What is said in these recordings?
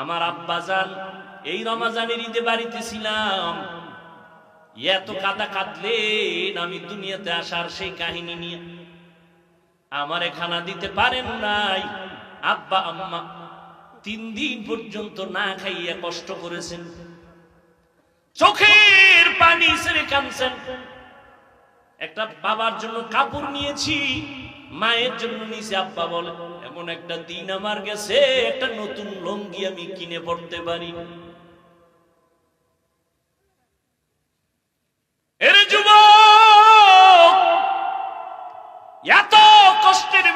আমার আব্বা যান, এই রমাজানের ঈদে বাড়িতে ছিলাম। এত কাদা কাঁদলেন আমি দুনিয়াতে আসার সেই কাহিনী নিয়ে। আমারে খানা দিতে পারেন নাই, আব্বা, আম্মা। তিন দিন পর্যন্ত না খাইয়া কষ্ট করেছেন। চোখের পানি ছেড়ে কাঁদছেন। একটা বাবার জন্য কাপড় নিয়েছি, মায়ের জন্য নিয়েছি, আব্বা বলে। এমন একটা দিন আমার গেছে, একটা নতুন লঙ্গি আমি কিনে পড়তে পারি। এত কষ্টের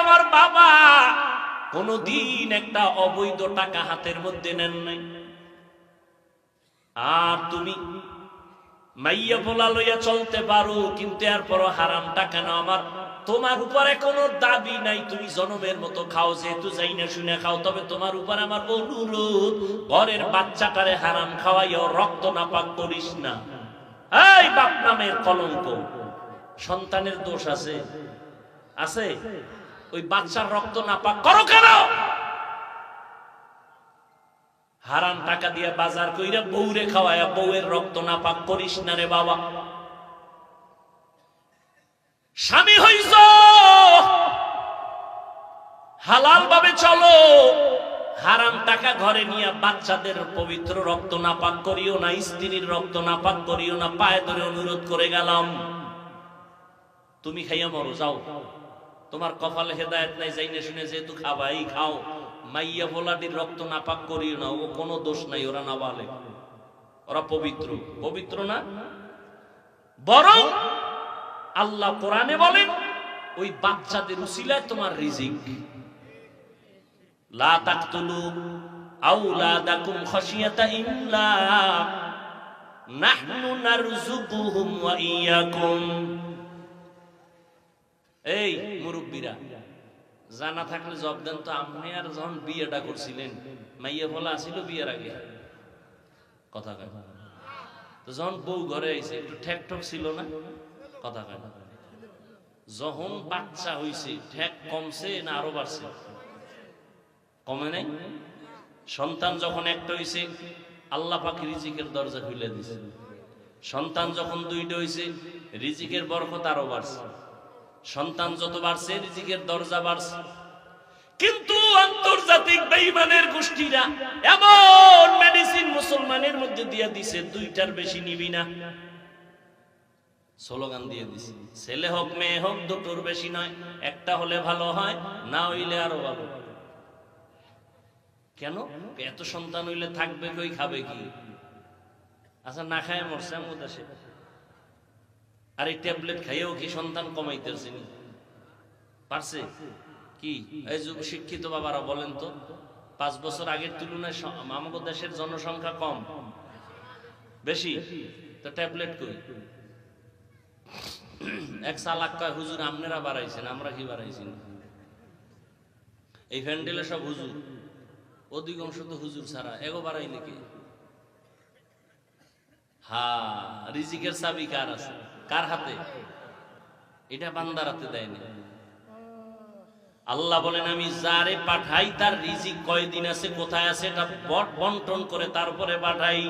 আমার বাবা কোনদিন একটা অবৈধ টাকা হাতের মধ্যে নেন নাই। আর তুমি মাইয়া বলা লইয়া চলতে পারো, কিন্তু এরপর হারাম টাকা না আমার। তোমার উপরে কোনো দাবি নাই, তুমি জনমের মতো খাও, যেহেতু যাই না শুনে খাও, তবে তোমার উপর আমার অনুরোধ, ঘরের বাচ্চাটারে হারাম খাওয়াইও, রক্ত নাপাক করিস না। এই বাপ নামের কলঙ্ক। সন্তানের দোষ আছে? আছে? ওই বাচ্চার রক্ত নাপাক করো কেন? হারাম টাকা দিয়ে বাজার কইরা বউরে খাওয়ায়া, বউয়ের রক্ত না পাক করিস না রে বাবা। স্বামী হইছ। হালাল ভাবে চলো। হারাম টাকা ঘরে নিয়ে বাচ্চাদের পবিত্র রক্ত না পাক করিও না, স্ত্রীর রক্ত না পাক করিও না, পায়ে ধরে অনুরোধ করে গেলাম। তুমি খাইয়া মরো, যাও। তোমার কপালে হেদায়ত নাই, যাইনে শুনে যেহেতু খাবাই, খাও। মাইয়া ভোলাটির রক্ত নাপাক করিও না, ও কোনো দোষ নাই, ওরা না বলে ওরা পবিত্র। পবিত্র না? বরং আল্লাহ কোরআনে বলেন ওই বাচ্চাদের উসিলায় তোমার রিজিক। এই মুরব্বীরা, জানা থাকলে জব দেন তো, আপনি আর যখন বিয়েটা করছিলেন, মাইয়া বলা আসিল বিয়ের আগে? কথা কয়। তো যখন বউ ঘরে আইছে, একটু ঠেক ঠক ছিল না? কথা কয়। যখন বাচ্চা হইছে ঠেক কমছে না আরও বাড়ছে? কমে নাই? সন্তান যখন একটা আল্লাহ পাখি রিজিকের দরজা খুলে দিছে। সন্তান যখন দুইটা রিজিকের আরও বাড়ছে। সন্তান যত বাড়ছে, রিজিকের দরজা বাড়ছে। কিন্তু আন্তর্জাতিক বেঈমানের গোষ্ঠীরা এমন মেডিসিন মুসলমানের মধ্যে দিয়ে দিছে, দুইটার বেশি নিবি না। স্লোগান দিয়ে দিছে, ছেলে হোক, মেয়ে হোক, দুটোর বেশি নয়, একটা হলে ভালো হয়, না হইলে আরও ভালো কেন? এত সন্তান হইলে থাকবে কই, খাবে কি? আচ্ছা না খায় মরছে আসে আর এই ট্যাবলেট খাইয়েও কি সন্তান কমাইতেছে নি? পারছে? কি? এই যুগ শিক্ষিত বাবারা বলেন তো, পাঁচ বছর আগের তুলনায় আমাদের দেশের জনসংখ্যা কম। বেশি? তো ট্যাবলেট কই? এক সালাক কয়, হুজুর, আপনারা বাড়াইছেন, আমরা কি বাড়াইছি? এই ফ্যান্ডেলে সব হুজুর। অধিকাংশ তো হুজুর ছাড়া, এগো বাড়াই নাকি? হা, রিজিকের চাবি কার আছে? কার হাতে? এটা বান্দার হাতে দেয়নি আল্লাহ বলেন, আমি যারে পাঠাই, তার রিজিক কয়দিন আছে, কোথায় আছে, এটা বট বন্টন করে তারপরে পাঠাই।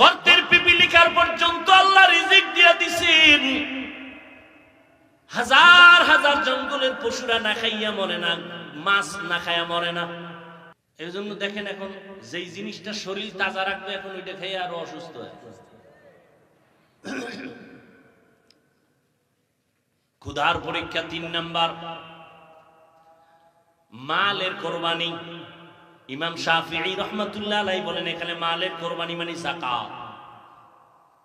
গর্তের পিপিলিকার পর্যন্ত আল্লাহ রিজিক দিয়ে দিছেন। হাজার হাজার জঙ্গলের পশুরা না খাইয়া মরে না, মাছ না খাইয়া মরে না। এই জন্য দেখেন এখন যেই জিনিসটা শরীর তাজা রাখবে, এখন ওইটা খেয়ে আরও অসুস্থ হয় ক্ষুধার পরীক্ষা তিন নাম্বার। মালের কোরবানি ইমাম শাহি রহমতুল্লাহ বলেন, এখানে মালের কোরবানি মানে জাকা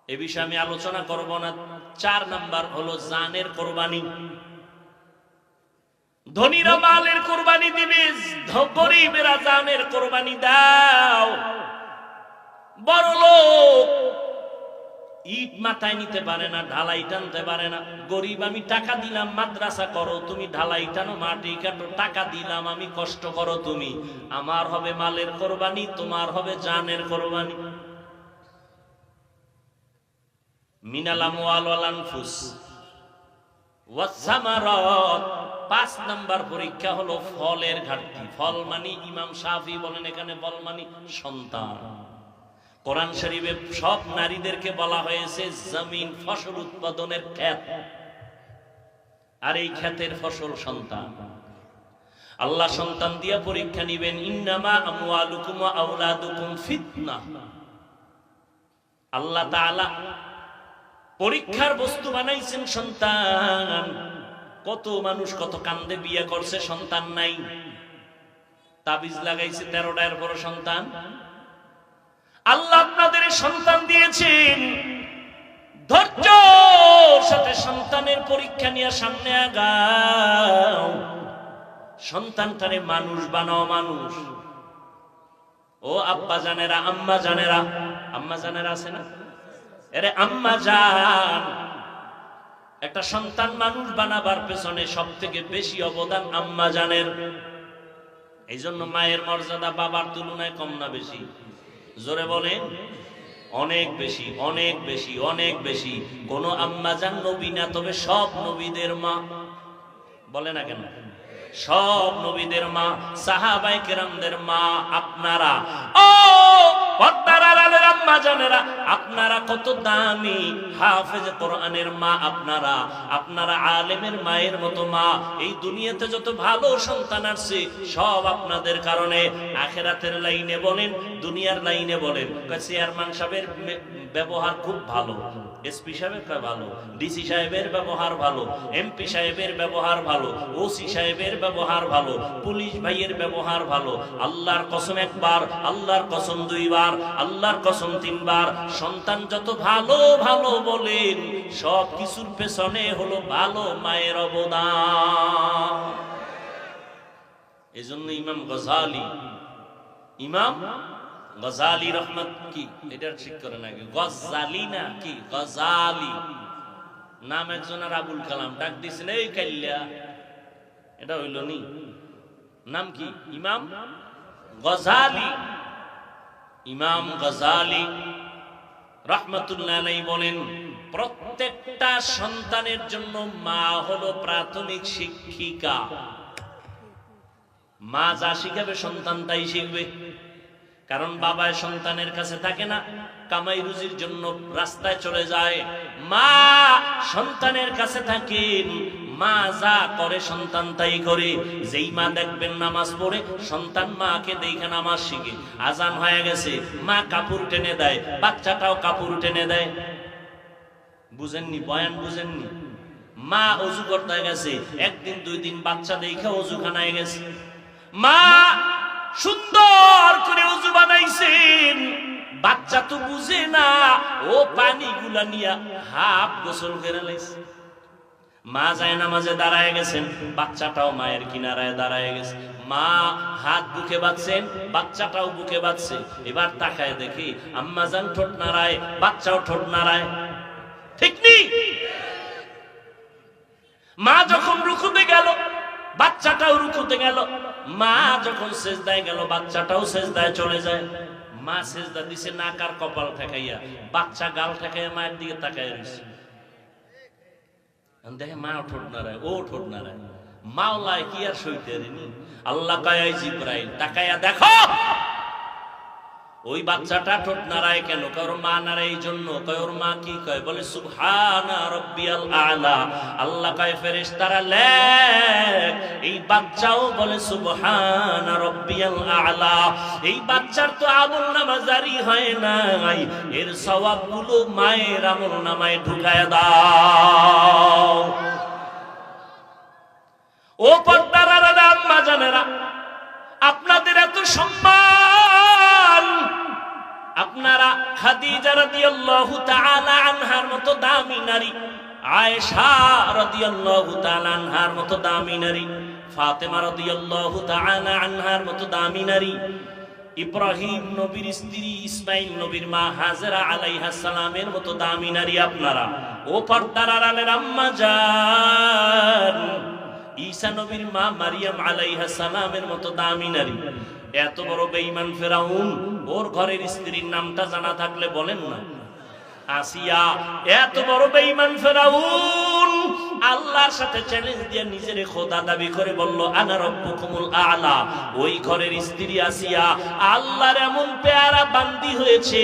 এ বিষয়ে আমি আলোচনা করব না। চার নাম্বার হলো জানের কোরবানি। ধনীরা মালের কোরবানি দিবে, গরিবেরা জানের কোরবানি দাও। বড় লোক ইট মাথায় নিতে পারে না, ঢালাই টানতে পারে না। গরিব, আমি টাকা দিলাম, মাদ্রাসা করো, তুমি ঢালাই টানো, মাটি কাটো, টাকা দিলাম, আমি কষ্ট করো তুমি। আমার হবে মালের কোরবানি, তোমার হবে জানের কোরবানি। পাঁচ নাম্বার পরীক্ষা হলো ফলের ঘাটতি। ফল মানি ইমাম সাফি বলেন এখানে, ফল মানি সন্তান। কোরআন শরীফে সব নারীদেরকে বলা হয়েছে জমিন ফসল উৎপাদনের ক্ষেত। আর এই ক্ষেতের ফসল সন্তান। আল্লাহ সন্তান দিয়া পরীক্ষা নিবেন, ইন্নামা আমওয়ালুকুম ফিতনা। আল্লাহ পরীক্ষার বস্তু বানাইছেন সন্তান। কত মানুষ কত কান্দে বিয়ে করছে, সন্তান নাই। তাবিজ লাগাইছে তেরোটার বড় সন্তান। আল্লাহ আপনাদের সন্তান দিয়েছেন। ধৈর্য সাথে সন্তানের পরীক্ষা নিয়ে সামনে আগাও। সন্তানটারে মানুষ বানাও, মানুষ। ও আব্বা জানেরা, আম্মা জানেরা আম্মা জানেরা আছে না? এরে আম্মা জান। একটা সন্তান মানুষ বানাবার পেছনে সব থেকে বেশি অবদান আম্মা জানের। এই জন্য মায়ের মর্যাদা বাবার তুলনায় কম না বেশি। জোরে বলেন। অনেক বেশি অনেক বেশি অনেক বেশি। কোন আম্মা যান নবী না, তবে সব নবীদের মা। বলে না কেন? সব নবীদের মা সাহাবাই কেরামদের মা, আপনারা। ও ব্যবহার খুব ভালো। এসপি সাহেবের ভালো। ডিসি সাহেবের ব্যবহার ভালো। এমপি সাহেবের ব্যবহার ভালো। ওসি সাহেবের ব্যবহার ভালো। পুলিশ ভাইয়ের ব্যবহার ভালো। আল্লাহর কসম একবার, আল্লাহর কসম দুইবার। আল্লাহর কসম তিনবার। সন্তান যত ভালো ভালো বলেন, সব কিছুর পেছনে হলো ভালো মায়ের অবদান। এজন্য ইমাম গজালি ইমাম গজালি রহমত কি? এটা ঠিক করে নাকি গজালি না কি? গজালি। নাম একজনের আবুল কালাম, ডাক দিয়েছেন এই কাল্লা এটা হইল নি। নাম কি? ইমাম গজালি। ইমাম গজালি রহমতুল্লাহ বলেন, প্রত্যেকটা সন্তানের জন্য মা হলো প্রাথমিক শিক্ষিকা। মা যা শিখাবে সন্তান তাই শিখবে। কারণ বাবায় সন্তানের কাছে থাকে না, কামাই রুজির জন্য রাস্তায় চলে যায়। মা সন্তানের কাছে থাকেন মা যা করে সন্তান তাই করে। যেই মা দেখবেন নামাজ পড়ে, সন্তান মাকে দেখে নামাজ শিখে। আজান হয়ে গেছে, মা কাপড় টেনে দেয়, বাচ্চাটাও কাপড় টেনে দেয়। বুঝেননি, বয়ান বুঝেননি? মা অজু করতে গেছে, একদিন দুই দিন বাচ্চা দেখে অজুখানায় গেছে। মা সুন্দর করে অজু বানাইছেন। বাচ্চা তো বুঝে না, ও পানি গুলা নিয়া হাফ গোসল করে লাইছে। মা যায় নামাজে দাঁড়ায় গেছেন বাচ্চাটাও মায়ের কিনারায় দাঁড়ায় গেছে। মা হাত বুকে বাঁধছেন বাচ্চাটাও বুকে বাঁধছে। এবার তাকায় দেখি আম্মা যান ঠোঁট নাড়ায়, বাচ্চাও ঠোঁট নাড়ায়। ঠিক নেই মা যখন রুকুতে গেল, বাচ্চাটাও রুকুতে গেল। মা যখন সেজদায় গেল, বাচ্চাটাও সেজদায় চলে যায়। মা সেজদা দিছে নাকার কপাল ঠেকাইয়া, বাচ্চা গাল ঠেকাইয়া মায়ের দিকে তাকায় রয়েছে দেখে মা ঠোঁট নাড়ায়, ও ঠোঁট নাড়ায়। মাওলায় কি আর সইতে আল্লাহ কায়াই জিব্রাইল তাকাইয়া দেখো! ওই বাচ্চাটা ঠোঁট নাড়ায় কেন? কারোর মা নাড়ায় এই জন্য। কয় মা কি কয়? বলে আলা। আল্লাহ কয় এই বাচ্চাও বলে আলা। এই বাচ্চার তো আমল নামা জারি হয় নাই। এর মায়ের আমল নামায় ঢুকায় দাও। ও পর্দার আম্মা জানেরা, আপনাদের এত সম্মান আপনারা খাদিজা রাদিয়াল্লাহু তাআলা আনহার মতো দামি নারী, আয়েশা রাদিয়াল্লাহু তাআলা আনহার মতো দামি নারী, ফাতেমা রাদিয়াল্লাহু তাআলা আনহার মতো দামি নারী, ইব্রাহিম নবীর স্ত্রী ইসমাইল নবীর মা হাজরা আলাইহা সালামের মতো দামি নারী আপনারা। ও পর্দার আড়ালের আম্মা যান ঈসা নবীর মা মারিয়াম আলাইহা সালামের মতো দামি নারী। এত বড় বেঈমান ফেরাউন, ওর ঘরের স্ত্রীর নামটা জানা থাকলে বলেন না। আসিয়া, এত বড় বেঈমান ফেরাউন, আল্লাহর সাথে চ্যালেঞ্জ দিয়ে নিজের খোদা দাবি করে বলল, আনা রব্বুকুমুল আলা। ওই ঘরের স্ত্রী আসিয়া আল্লাহর এমন পেয়ারা বান্দি হয়েছে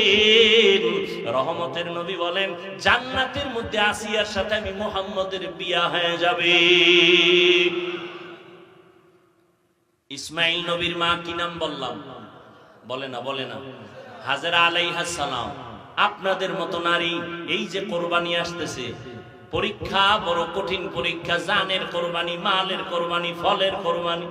রহমতের নবী বলেন, জান্নাতের মধ্যে আসিয়ার সাথে আমি মোহাম্মদের বিয়া হয়ে যাবে। ইসমাইল নবীর মা কি নাম বললাম? বলে না বলে না। হাজারা আলাইহা সালাম। আপনাদের মতো নারী এই যে কোরবানি আসতেছে, পরীক্ষা বড় কঠিন পরীক্ষা, জানের কোরবানি, মালের কোরবানি, ফলের কোরবানি।